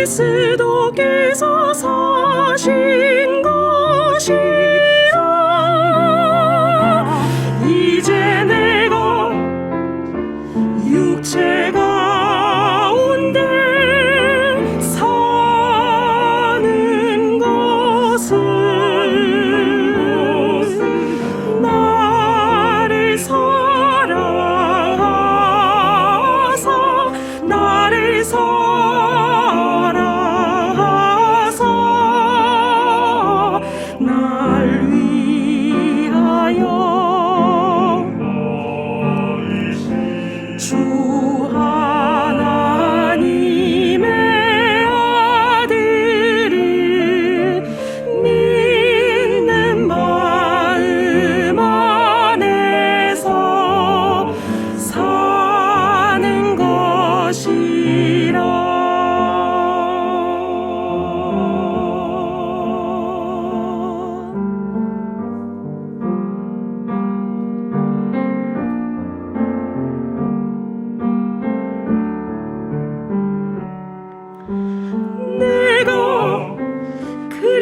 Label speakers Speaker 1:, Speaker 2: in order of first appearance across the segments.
Speaker 1: 그리스도께서 사신 것이라.
Speaker 2: 이제 내가 육체 가운데 사는 것은 나를 사랑하사 나를 사랑하사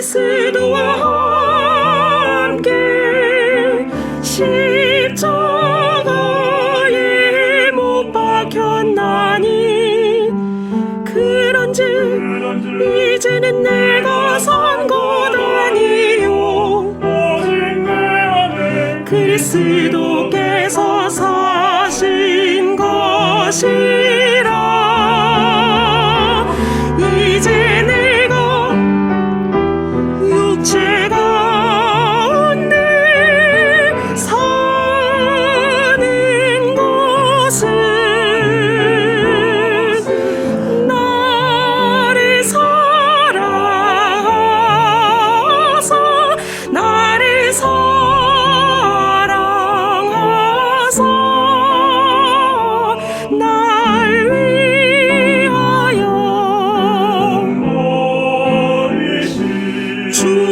Speaker 2: 그리스도와 함께 십자가에 못 박혔나니 그런즉 이제는 내가 산 것 아니요 그리스도께서 사신 것이 true.